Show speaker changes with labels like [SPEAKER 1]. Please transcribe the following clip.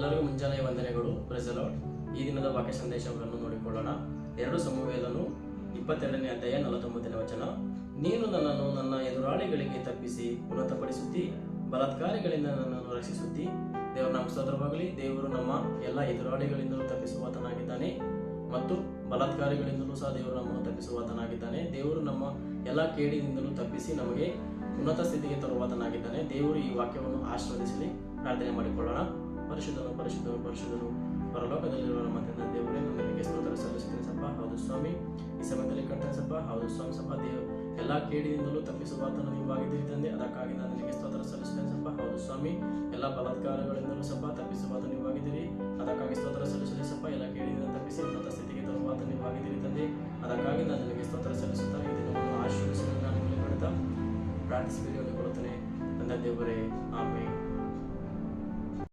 [SPEAKER 1] ಎಲ್ಲರಿಗೂ ಮುಂಜಾನೆ ವಂದನೆಗಳು ಪ್ರೆಸಲೌಟ್ ಈ ದಿನದ ವಾಕ್ಯ ಸಂದೇಶಗಳನ್ನು ನೋಡಿಕೊಳ್ಳೋಣ ಎರಡು ಸಮೂಹಗಳನ್ನು ಇಪ್ಪತ್ತೆರಡನೇ ಅಧ್ಯಾಯ ನಲವತ್ತೊಂಬತ್ತನೇ ವಚನ ನೀನು ನನ್ನನ್ನು ನನ್ನ ಎದುರಾಳಿಗಳಿಗೆ ತಪ್ಪಿಸಿ ಉನ್ನತಪಡಿಸುತ್ತಿ ಬಲಾತ್ಕಾರಿಗಳಿಂದ ನನ್ನನ್ನು ರಕ್ಷಿಸುತ್ತಿ ದೇವರ ನಮ್ಮ ಸದೃವಾಗಲಿ ದೇವರು ನಮ್ಮ ಎಲ್ಲ ಎದುರಾಳಿಗಳಿಂದಲೂ ತಪ್ಪಿಸುವಾತನಾಗಿದ್ದಾನೆ ಮತ್ತು ಬಲಾತ್ಕಾರಿಗಳಿಂದಲೂ ಸಹ ದೇವರು ನಮ್ಮನ್ನು ತಪ್ಪಿಸುವಾತನಾಗಿದ್ದಾನೆ ದೇವರು ನಮ್ಮ ಎಲ್ಲ ಕೇಡಿನಿಂದಲೂ ತಪ್ಪಿಸಿ ನಮಗೆ ಉನ್ನತ ಸ್ಥಿತಿಗೆ ತರುವಾತನಾಗಿದ್ದಾನೆ ದೇವರು ಈ ವಾಕ್ಯವನ್ನು ಆಶ್ರವದಿಸಲಿ ಪ್ರಾರ್ಥನೆ ಮಾಡಿಕೊಳ್ಳೋಣ ಪರಿಶುದ್ಧನು ಪರಿಶುದ್ಧನು ಪರಿಶುದ್ಧನು ಪರಲೋಕದಲ್ಲಿರುವ ನಮ್ಮ ತಂದೆ ದೇವರೇ ನಿಮಗೆ ಸ್ತೋತ್ರ ಸಲ್ಲಿಸುತ್ತೇನೆ ಸಪ್ಪ ಹೌದು ಸ್ವಾಮಿ ಈ ಸಮಯದಲ್ಲಿ ಕರ್ತೇನೆ ಸಪ್ಪ ಹೌದು ಸ್ವಾಮಿ ಸಪ್ಪ ದೇವ ಎಲ್ಲ ಕೇಡಿನಿಂದಲೂ ತಪ್ಪಿಸುವಾತನು ನೀವಾಗಿದ್ದೀರಿ ತಂದೆ ಅದಕ್ಕಾಗಿ ನಾನು ನಿಮಗೆ ಸ್ತೋತ್ರ ಸಲ್ಲಿಸುತ್ತೇನೆ ಸಪ್ಪ ಹೌದು ಸ್ವಾಮಿ ಎಲ್ಲ ಬಲಾತ್ಕಾರಗಳಿಂದಲೂ ಸಪ್ಪ ತಪ್ಪಿಸುವಾತ ನೀವಾಗಿದ್ದೀರಿ ಅದಕ್ಕಾಗಿ ಸ್ತೋತ್ರ ಸಲ್ಲಿಸಲಿ ಸಪ್ಪ ಎಲ್ಲ ಕೇಡಿನಿಂದ ತಪ್ಪಿಸಿ ಸ್ಥಿತಿಗೆ ತರುವಾತ ನೀವಾಗಿದ್ದೀರಿ ತಂದೆ ಅದಕ್ಕಾಗಿ ನಾನು ನಿಮಗೆ ಸ್ತೋತ್ರ ಸಲ್ಲಿಸುತ್ತಾ ಈ ದಿನವನ್ನು ನಾನು ನಿಮಗೆ ಮಾಡುತ್ತಾ ಪ್ರಾರ್ಥಿಸಿ ಕೊಡುತ್ತೇನೆ ನನ್ನ ದೇವರೇ ಆಮೇಲೆ